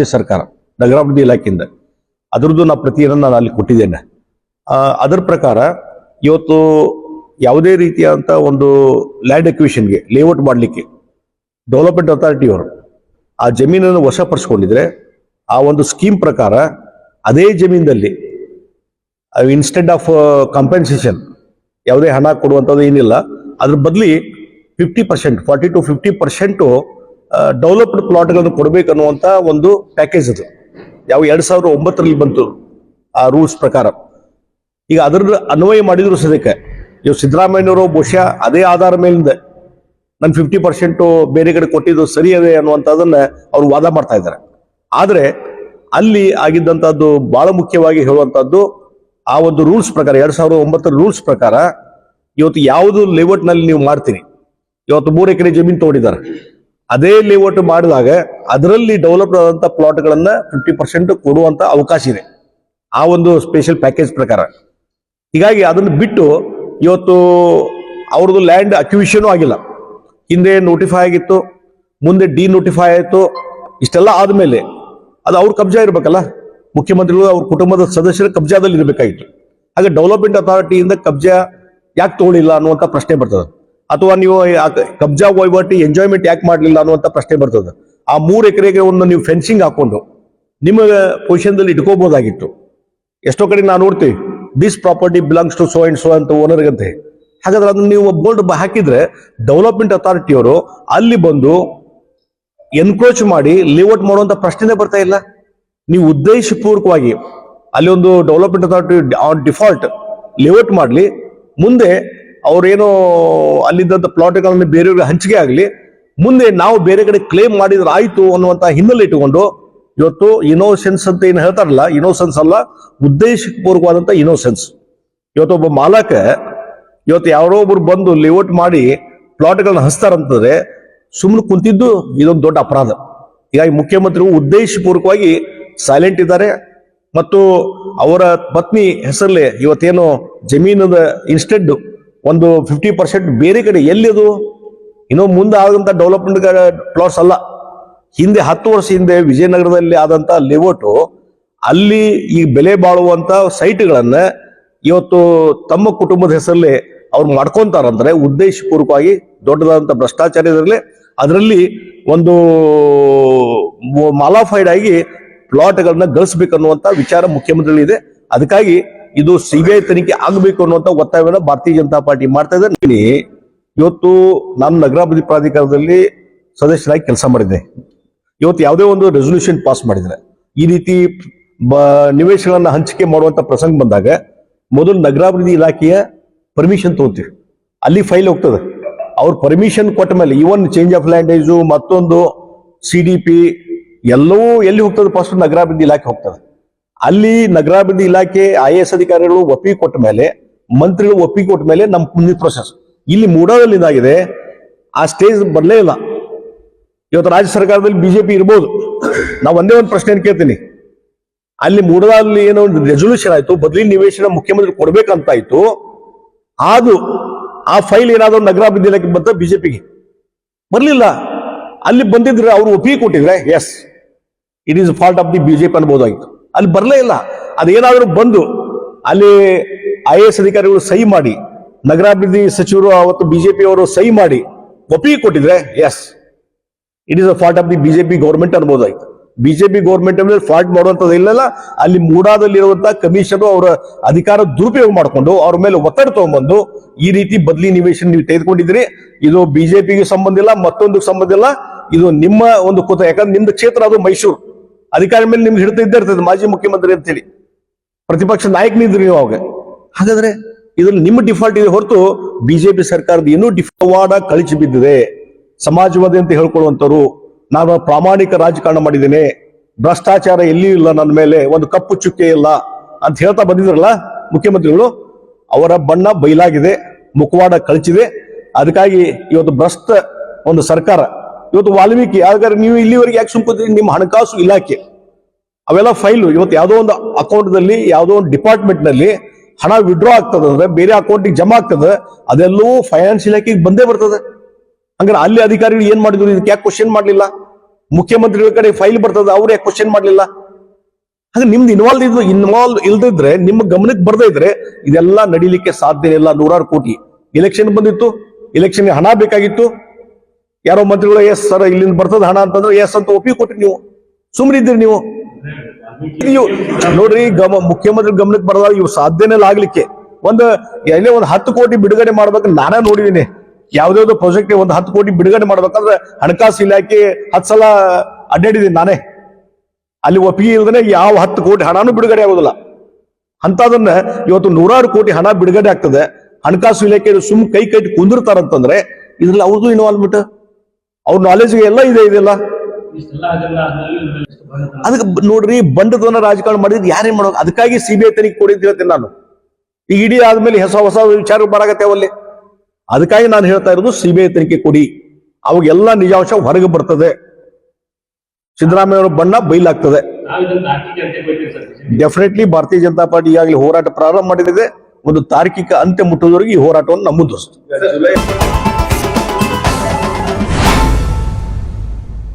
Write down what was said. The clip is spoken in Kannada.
ರಾಜ್ಯ ಸರ್ಕಾರ ನಗರಾಭಿವೃದ್ಧಿ ಇಲಾಖೆಯಿಂದ ಅದರದ್ದು ನಾ ಪ್ರತಿಯನ್ನು ನಾನು ಅಲ್ಲಿ ಕೊಟ್ಟಿದ್ದೇನೆ. ಅದರ ಪ್ರಕಾರ ಇವತ್ತು ಯಾವುದೇ ರೀತಿಯಾದಂಥ ಒಂದು ಲ್ಯಾಂಡ್ ಅಕ್ವಿಷನ್ಗೆ ಲೇಔಟ್ ಮಾಡಲಿಕ್ಕೆ ಡೆವಲಪ್ಮೆಂಟ್ ಅಥಾರಿಟಿಯವರು ಆ ಜಮೀನನ್ನು ವಶಪಡಿಸ್ಕೊಂಡಿದ್ರೆ ಆ ಒಂದು ಸ್ಕೀಮ್ ಪ್ರಕಾರ ಅದೇ ಜಮೀನಲ್ಲಿ ಇನ್ಸ್ಟೆಡ್ ಆಫ್ ಕಾಂಪೆನ್ಸೇಷನ್ ಯಾವುದೇ ಹಣ ಕೊಡುವಂಥದ್ದು ಏನಿಲ್ಲ, ಅದ್ರ ಬದಲಿ fifty percent forty to fifty percent developed ಪ್ಲಾಟ್ಗಳನ್ನು ಕೊಡಬೇಕನ್ನುವಂಥ ಒಂದು ಪ್ಯಾಕೇಜ್ ಅದು. ಯಾವ ಎರಡು ಸಾವಿರದ ಒಂಬತ್ತರಲ್ಲಿ ಬಂತು ಆ ರೂಲ್ಸ್ ಪ್ರಕಾರ. ಈಗ ಅದರ ಅನ್ವಯ ಮಾಡಿದ್ರು ಸದ್ಯಕ್ಕೆ. ಇವ್ ಸಿದ್ದರಾಮಯ್ಯನವರು, ಬಹುಶಃ ಅದೇ ಆಧಾರ ಮೇಲಿಂದ ನಾನು ಫಿಫ್ಟಿ ಪರ್ಸೆಂಟು ಬೇರೆ ಕಡೆ ಕೊಟ್ಟಿದ್ದು ಸರಿ ಅದೇ ಅನ್ನುವಂಥದ್ದನ್ನ ಅವ್ರು ವಾದ ಮಾಡ್ತಾ ಇದ್ದಾರೆ. ಆದರೆ ಅಲ್ಲಿ ಆಗಿದ್ದಂಥದ್ದು ಬಹಳ ಮುಖ್ಯವಾಗಿ ಹೇಳುವಂಥದ್ದು ಆ ಒಂದು ರೂಲ್ಸ್ ಪ್ರಕಾರ, ಎರಡ್ ಸಾವಿರದ ಒಂಬತ್ತರ ರೂಲ್ಸ್ ಪ್ರಕಾರ, ಇವತ್ತು ಯಾವುದು ಲೇಔಟ್ನಲ್ಲಿ ನೀವು ಮಾಡ್ತೀರಿ? ಇವತ್ತು ಮೂರು ಎಕರೆ ಜಮೀನು ತಗೊಂಡಿದ್ದಾರೆ ಅದೇ ಲೇಔಟ್ ಮಾಡಿದಾಗ ಅದರಲ್ಲಿ ಡೆವಲಪ್ ಪ್ಲಾಟ್ ಗಳನ್ನ ಫಿಫ್ಟಿ ಪರ್ಸೆಂಟ್ ಕೊಡುವಂತ ಅವಕಾಶ ಇದೆ. ಆ ಒಂದು ಸ್ಪೆಷಲ್ ಪ್ಯಾಕೇಜ್ ಪ್ರಕಾರ. ಹೀಗಾಗಿ ಅದನ್ನು ಬಿಟ್ಟು ಇವತ್ತು ಅವ್ರದ್ದು ಲ್ಯಾಂಡ್ ಅಕ್ಯೂಷನ್ ಆಗಿಲ್ಲ. ಹಿಂದೆ ನೋಟಿಫೈ ಆಗಿತ್ತು, ಮುಂದೆ ಡಿ ನೋಟಿಫೈ ಆಯಿತು, ಇಷ್ಟೆಲ್ಲ ಆದಮೇಲೆ ಅದು ಅವ್ರ ಕಬ್ಜಾ ಇರಬೇಕಲ್ಲ. ಮುಖ್ಯಮಂತ್ರಿಗಳು ಅವ್ರ ಕುಟುಂಬದ ಸದಸ್ಯರ ಕಬ್ಜಾದಲ್ಲಿ ಇರಬೇಕಾಗಿತ್ತು. ಹಾಗೆ ಡೆವಲಪ್ಮೆಂಟ್ ಅಥಾರಿಟಿಯಿಂದ ಕಬ್ಜಾ ಯಾಕೆ ತಗೊಳ್ಳಿಲ್ಲ ಅನ್ನುವಂಥ ಪ್ರಶ್ನೆ ಬರ್ತದೆ. ಅಥವಾ ನೀವು ಕಬ್ಜಾ ವಹಿವಾಟಿ ಎಂಜಾಯ್ಮೆಂಟ್ ಯಾಕೆ ಮಾಡಲಿಲ್ಲ ಅನ್ನುವಂಥ ಪ್ರಶ್ನೆ ಬರ್ತದೆ. ಆ ಮೂರು ಎಕರೆಗೆ ಒಂದು ನೀವು ಫೆನ್ಸಿಂಗ್ ಹಾಕೊಂಡು ನಿಮ್ಮ ಪೊಸಿಷನ್ದಲ್ಲಿ ಇಟ್ಕೋಬೋದಾಗಿತ್ತು. ಎಷ್ಟೋ ಕಡೆ ನಾವು ನೋಡ್ತೀವಿ this property belongs to so and so ಅಂತ ಓನರ್ಗಂತೆ ಹಾಗಾದ್ರೆ ಅದನ್ನ ನೀವು ಬೋರ್ಡ್ ಹಾಕಿದ್ರೆ ಡೆವಲಪ್ಮೆಂಟ್ ಅಥಾರಿಟಿಯವರು ಅಲ್ಲಿ ಬಂದು ಎನ್ಕ್ರೋಚ್ ಮಾಡಿ ಲೇಔಟ್ ಮಾಡುವಂತ ಪ್ರಶ್ನೆನೇ ಬರ್ತಾ ಇಲ್ಲ. ನೀವು ಉದ್ದೇಶಪೂರ್ವಕವಾಗಿ ಅಲ್ಲಿ ಒಂದು development authority on default layout ಮಾಡಲಿ. ಮುಂದೆ ಅವ್ರೇನೋ ಅಲ್ಲಿದ್ದಂಥ ಪ್ಲಾಟ್ಗಳನ್ನು ಬೇರೆಯವ್ರಿಗೆ ಹಂಚಿಕೆ ಆಗಲಿ, ಮುಂದೆ ನಾವು ಬೇರೆ ಕಡೆ ಕ್ಲೇಮ್ ಮಾಡಿದ್ರೆ ಆಯಿತು ಅನ್ನುವಂಥ ಹಿನ್ನೆಲೆ ಇಟ್ಟುಕೊಂಡು, ಇವತ್ತು ಇನೋಸೆನ್ಸ್ ಅಂತ ಏನು ಹೇಳ್ತಾರಲ್ಲ ಇನೋಸೆನ್ಸ್ ಅಲ್ಲ ಉದ್ದೇಶಪೂರ್ವಕವಾದಂಥ ಇನೋಸೆನ್ಸ್ ಇವತ್ತು ಒಬ್ಬ ಮಾಲಕ, ಇವತ್ತು ಯಾರೋ ಒಬ್ರು ಬಂದು ಲೇಔಟ್ ಮಾಡಿ ಪ್ಲಾಟ್ಗಳನ್ನ ಹಚ್ತಾರಂತಂದ್ರೆ ಸುಮ್ಮನೆ ಕುಂತಿದ್ದು ಇದೊಂದು ದೊಡ್ಡ ಅಪರಾಧ. ಹೀಗಾಗಿ ಮುಖ್ಯಮಂತ್ರಿಗಳು ಉದ್ದೇಶಪೂರ್ವಕವಾಗಿ ಸೈಲೆಂಟ್ ಇದ್ದಾರೆ. ಮತ್ತು ಅವರ ಪತ್ನಿ ಹೆಸರಲ್ಲೇ ಇವತ್ತೇನು ಜಮೀನದ ಇನ್ಸ್ಟೆಡ್ ಒಂದು ಫಿಫ್ಟಿ ಪರ್ಸೆಂಟ್ ಬೇರೆ ಕಡೆ ಎಲ್ಲಿದು ಇನ್ನೂ ಮುಂದೆ ಆದಂಥ ಡೆವಲಪ್ಮೆಂಟ್ ಪ್ಲಾಟ್ಸ್ ಅಲ್ಲ. ಹಿಂದೆ ಹತ್ತು ವರ್ಷ ಹಿಂದೆ ವಿಜಯನಗರದಲ್ಲಿ ಆದಂತ ಲೇಔಟು ಅಲ್ಲಿ ಈ ಬೆಲೆ ಬಾಳುವಂತ ಸೈಟ್ಗಳನ್ನ ಇವತ್ತು ತಮ್ಮ ಕುಟುಂಬದ ಹೆಸರಲ್ಲಿ ಅವ್ರು ಮಾಡ್ಕೊಂತಾರಂದ್ರೆ ಉದ್ದೇಶಪೂರ್ವಕವಾಗಿ ದೊಡ್ಡದಾದಂತ ಭ್ರಷ್ಟಾಚಾರ ಇದರಲ್ಲಿ ಅದರಲ್ಲಿ ಒಂದು ಮಾಲಾಫೈಡ್ ಆಗಿ ಪ್ಲಾಟ್ಗಳನ್ನ ಗಳಿಸ್ಬೇಕನ್ನುವಂತ ವಿಚಾರ ಮುಖ್ಯಮಂತ್ರಿಗಳಿದೆ. ಅದಕ್ಕಾಗಿ ಇದು ಸಿಬಿಐ ತನಿಖೆ ಆಗಬೇಕು ಅನ್ನುವಂತ ಒತ್ತಾಯವನ್ನು ಭಾರತೀಯ ಜನತಾ ಪಾರ್ಟಿ ಮಾಡ್ತಾ ಇದ್ದಾರೆ ಇವತ್ತು ನಾನು ನಗರಾಭಿವೃದ್ಧಿ ಪ್ರಾಧಿಕಾರದಲ್ಲಿ ಸದಸ್ಯರಾಗಿ ಕೆಲಸ ಮಾಡಿದೆ. ಇವತ್ತು ಯಾವುದೇ ಒಂದು ರೆಸೊಲ್ಯೂಷನ್ ಪಾಸ್ ಮಾಡಿದ್ರೆ. ಈ ರೀತಿ ನಿವೇಶಗಳನ್ನ ಹಂಚಿಕೆ ಮಾಡುವಂತ ಪ್ರಸಂಗ ಬಂದಾಗ ಮೊದಲು ನಗರಾಭಿವೃದ್ಧಿ ಇಲಾಖೆಯ ಪರ್ಮಿಷನ್ ತಗೋತೀವಿ. ಅಲ್ಲಿ ಫೈಲ್ ಹೋಗ್ತದೆ. ಅವ್ರ ಪರ್ಮಿಷನ್ ಕೊಟ್ಟ ಮೇಲೆ ಈವನ್ ಚೇಂಜ್ ಆಫ್ ಲ್ಯಾಂಡೇಜು ಮತ್ತೊಂದು ಸಿ ಡಿ ಎಲ್ಲವೂ ಎಲ್ಲಿ ಹೋಗ್ತದೆ ಫಸ್ಟ್ ನಗರಾಭಿವೃದ್ಧಿ ಇಲಾಖೆ ಹೋಗ್ತದೆ. ಅಲ್ಲಿ ನಗರಾಭಿವೃದ್ಧಿ ಇಲಾಖೆ ಐ ಎಸ್ ಅಧಿಕಾರಿಗಳು ಒಪ್ಪಿಗೆ ಕೊಟ್ಟ ಮೇಲೆ, ಮಂತ್ರಿಗಳು ಒಪ್ಪಿಗೆ ಕೊಟ್ಟ ಮೇಲೆ ನಮ್ಮ ಮುಂದಿನ ಪ್ರೊಸೆಸ್ ಇಲ್ಲಿ ಮೂಡೋದಲ್ಲಿ ಇದಾಗಿದೆ ಆ ಸ್ಟೇಜ್ ಬರಲೇ ಇಲ್ಲ. ಇವತ್ತು ರಾಜ್ಯ ಸರ್ಕಾರದಲ್ಲಿ ಬಿಜೆಪಿ ಇರ್ಬೋದು. ನಾವು ಒಂದೇ ಒಂದು ಪ್ರಶ್ನೆ ಕೇಳ್ತೀನಿ. ಅಲ್ಲಿ ಮೂಡದಲ್ಲಿ ಏನೋ ಒಂದು ರೆಸೊಲ್ಯೂಷನ್ ಆಯ್ತು, ಬದಲಿ ನಿವೇಶನ ಮುಖ್ಯಮಂತ್ರಿ ಕೊಡ್ಬೇಕಂತಾಯ್ತು. ಅದು ಆ ಫೈಲ್ ಏನಾದರೂ ನಗರಾಭಿವೃದ್ಧಿ ಇಲಾಖೆ ಬಂತ ಬಿಜೆಪಿಗೆ ಬರಲಿಲ್ಲ. ಅಲ್ಲಿ ಬಂದಿದ್ರೆ ಅವ್ರು ಒಪ್ಪಿಗೆ ಕೊಟ್ಟಿದ್ರೆ yes it is fault of the BJP ಅನ್ಬೋದಾಗಿತ್ತು. ಅಲ್ಲಿ ಬರಲೇ ಇಲ್ಲ. ಅದೇನಾದರೂ ಬಂದು ಅಲ್ಲಿ ಐ ಎಸ್ ಅಧಿಕಾರಿಗಳು ಸಹಿ ಮಾಡಿ, ನಗರಾಭಿವೃದ್ಧಿ ಸಚಿವರು ಅವತ್ತು ಬಿಜೆಪಿ ಅವರು ಸಹಿ ಮಾಡಿ ಒಪ್ಪಿಗೆ ಕೊಟ್ಟಿದ್ರೆ as it is a fault of the BJP government ಅನ್ಬೋದಾಯ್ತು. BJP government ಮೇಲೆ ಫಾಲ್ಟ್ ಮಾಡುವಂಥದ್ದು ಇಲ್ಲಲ್ಲ, ಅಲ್ಲಿ ಮೂಡಾದಲ್ಲಿರುವಂತಹ ಕಮಿಷನ್ ಅವರ ಅಧಿಕಾರ ದುರುಪಯೋಗ ಮಾಡಿಕೊಂಡು ಅವ್ರ ಮೇಲೆ ಒತ್ತಡ ತಗೊಂಡ್ಬಂದು ಈ ರೀತಿ ಬದಲಿ ನಿವೇಶನ ನೀವು ತೆಗೆದುಕೊಂಡಿದ್ರಿ ಇದು ಬಿಜೆಪಿಗೆ ಸಂಬಂಧ ಇಲ್ಲ ಮತ್ತೊಂದು ಸಂಬಂಧ ಇಲ್ಲ. ಇದು ನಿಮ್ಮ ಒಂದು ಕೂತ, ಯಾಕಂದ್ರೆ ನಿಮ್ದು ಕ್ಷೇತ್ರ ಅದು ಮೈಸೂರು. ಅಧಿಕಾರ ಮೇಲೆ ನಿಮ್ಗೆ ಹಿಡಿತ ಇದ್ದೇ ಇರ್ತದೆ, ಮಾಜಿ ಮುಖ್ಯಮಂತ್ರಿ ಅಂತೇಳಿ. ಪ್ರತಿಪಕ್ಷ ನಾಯಕನಿದ್ರಿ ನೀವು ಅವಾಗ. ಹಾಗಾದ್ರೆ ಇದ್ರಲ್ಲಿ ನಿಮ್ಮ ಡಿಫಾಲ್ಟ್ ಇದೆ ಹೊರತು ಬಿಜೆಪಿ ಸರ್ಕಾರದ ಇನ್ನೂ ಡಿಫವಾಡ ಕಳಿಸಿ ಬಿದ್ದಿದೆ. ಸಮಾಜವಾದಿ ಅಂತ ಹೇಳ್ಕೊಳ್ಳುವಂತವ್ರು ನಾನು ಪ್ರಾಮಾಣಿಕ ರಾಜಕಾರಣ ಮಾಡಿದ್ದೇನೆ. ಭ್ರಷ್ಟಾಚಾರ ಎಲ್ಲಿಯೂ ಇಲ್ಲ ನನ್ನ ಮೇಲೆ, ಒಂದು ಕಪ್ಪು ಚುಕ್ಕೆ ಇಲ್ಲ ಅಂತ ಹೇಳ್ತಾ ಬಂದಿದ್ರಲ್ಲ ಮುಖ್ಯಮಂತ್ರಿಗಳು, ಅವರ ಬಣ್ಣ ಬಯಲಾಗಿದೆ, ಮುಖವಾಡ ಕಳಚಿದೆ. ಅದಕ್ಕಾಗಿ ಇವತ್ತು ಭ್ರಷ್ಟ ಒಂದು ಸರ್ಕಾರ ಇವತ್ತು ವಾಲ್ಮೀಕಿ ಯಾಕಂದ್ರೆ ನೀವು ಇಲ್ಲಿವರೆಗೆ ಯಾಕೆ ಸುಮ್ಕೋತೀರಿ? ನಿಮ್ಮ ಹಣಕಾಸು ಇಲಾಖೆ. ಅವೆಲ್ಲ ಫೈಲು. ಇವತ್ತು ಯಾವುದೋ ಒಂದು ಅಕೌಂಟ್ದಲ್ಲಿ ಯಾವುದೋ ಒಂದು ಡಿಪಾರ್ಟ್ಮೆಂಟ್ನಲ್ಲಿ ಹಣ ವಿಡ್ರಾ ಆಗ್ತದೆ ಅಂದ್ರೆ ಬೇರೆ ಅಕೌಂಟಿಗೆ ಜಮಾ ಆಗ್ತದೆ, ಅದೆಲ್ಲವೂ ಫೈನಾನ್ಸ್ ಇಲಾಖೆಗೆ ಬಂದೇ ಬರ್ತದೆ. ಹಂಗಾರೆ ಅಲ್ಲಿ ಅಧಿಕಾರಿಗಳು ಏನ್ ಮಾಡಿದ್ರು? ಇದಕ್ಕೆ ಯಾಕೆ ಕ್ವಶನ್ ಮಾಡಲಿಲ್ಲ? ಮುಖ್ಯಮಂತ್ರಿಗಳ ಕಡೆ ಫೈಲ್ ಬರ್ತದೆ, ಅವ್ರು ಯಾಕೆ ಕ್ವಶನ್ ಮಾಡಲಿಲ್ಲ? ಹಾಗೆ ನಿಮ್ದು ಇನ್ವಾಲ್ವ್ ಇದ್ದು ಇನ್ವಾಲ್ವ್ ಇಲ್ದಿದ್ರೆ, ನಿಮ್ಮ ಗಮನಕ್ಕೆ ಬರ್ದೇ ಇದ್ರೆ ಇದೆಲ್ಲ ನಡೀಲಿಕ್ಕೆ ಸಾಧ್ಯ ಇಲ್ಲ ನೂರಾರು ಕೋಟಿ. ಎಲೆಕ್ಷನ್ ಬಂದಿತ್ತು ಎಲೆಕ್ಷನ್ ಹಣ ಬೇಕಾಗಿತ್ತು. ಯಾರೋ ಮಂತ್ರಿಗಳು ಎಸ್ ಸರ್, ಇಲ್ಲಿಂದ ಬರ್ತದ ಹಣ? ಅಂತಂದ್ರೆ ಎಸ್ ಅಂತ ಒಪ್ಪಿಗೆ ಕೊಟ್ರಿ ನೀವು. ಸುಮ್ಮನಿದ್ದೀರಿ ನೀವು. ಇವು ನೋಡ್ರಿ, ಗಮ, ಮುಖ್ಯಮಂತ್ರಿ ಗಮನಕ್ಕೆ ಬರದಾಗ ಇವು ಸಾಧ್ಯನೇ ಆಗ್ಲಿಕ್ಕೆ. ಒಂದು, ಎಲ್ಲೇ ಒಂದು ಹತ್ತು ಕೋಟಿ ಬಿಡುಗಡೆ ಮಾಡ್ಬೇಕು ನಾನೇ ನೋಡಿದೀನಿ. ಯಾವ್ದಾವ್ದು ಪ್ರಾಜೆಕ್ಟ್ ಒಂದು ಹತ್ತು ಕೋಟಿ ಬಿಡುಗಡೆ ಮಾಡ್ಬೇಕಂದ್ರೆ ಹಣಕಾಸು ಇಲಾಖೆ ಹತ್ತು ಸಲ ಅಡ್ಡಾಡಿದೀನಿ ನಾನೇ. ಅಲ್ಲಿ ಒಪ್ಪಿಗೆ ಇಲ್ದೇ ಯಾವ ಹತ್ತು ಕೋಟಿ ಹಣನೂ ಬಿಡುಗಡೆ ಆಗೋದಿಲ್ಲ. ಅಂತದನ್ನ ಇವತ್ತು ನೂರಾರು ಕೋಟಿ ಹಣ ಬಿಡುಗಡೆ ಆಗ್ತದೆ. ಹಣಕಾಸು ಇಲಾಖೆ ಸುಮ್ ಕೈ ಕಟ್ಟಿ ಕುಂದಿರ್ತಾರಂತಂದ್ರೆ, ಇದ್ರಲ್ಲಿ ಅವ್ರದ್ದು ಇನ್ವಾಲ್ವ್ಮೆಂಟ್ ಅವ್ರ ನಾಲೆಜ್ಗೆ ಎಲ್ಲ ಇದೆ ಇದೆಲ್ಲ. ಅದಕ್ಕೆ ನೋಡ್ರಿ ಬಂಡದನ ರಾಜಕಾರಣ ಮಾಡಿದ್ರೆ ಯಾರೇ ಮಾಡೋ ಅದಕ್ಕಾಗಿ ಸಿ ಬಿ ಐ ತನಿಖೆ ಹೇಳ್ತೀನಿ ನಾನು. ಈಗ ಇಡೀ ಆದ್ಮೇಲೆ ಹೊಸ ಹೊಸ ವಿಚಾರ ಬರಾಕತ್ತೇವಲ್ಲಿ ಅದಕ್ಕಾಗಿ ನಾನು ಹೇಳ್ತಾ ಇರೋದು ಸಿ ಬಿ ಐ ತನಿಖೆ ಕೊಡಿ. ಅವಾಗೆಲ್ಲ ನಿಜಾಂಶ ಹೊರಗೆ ಬರ್ತದೆ. ಸಿದ್ದರಾಮಯ್ಯ ಅವರ ಬಣ್ಣ ಬೈಲಾಗ್ತದೆ. ಡೆಫಿನೆಟ್ಲಿ ಭಾರತೀಯ ಜನತಾ ಪಾರ್ಟಿ ಈಗಾಗಲೇ ಹೋರಾಟ ಪ್ರಾರಂಭ ಮಾಡಿದೆ. ಒಂದು ತಾರ್ಕಿಕ ಅಂತ್ಯ ಮುಟ್ಟುವವರೆಗೆ ಈ ಹೋರಾಟವನ್ನು ನಮ್ಮ ಮುಂದುವರಿಸ್ತದೆ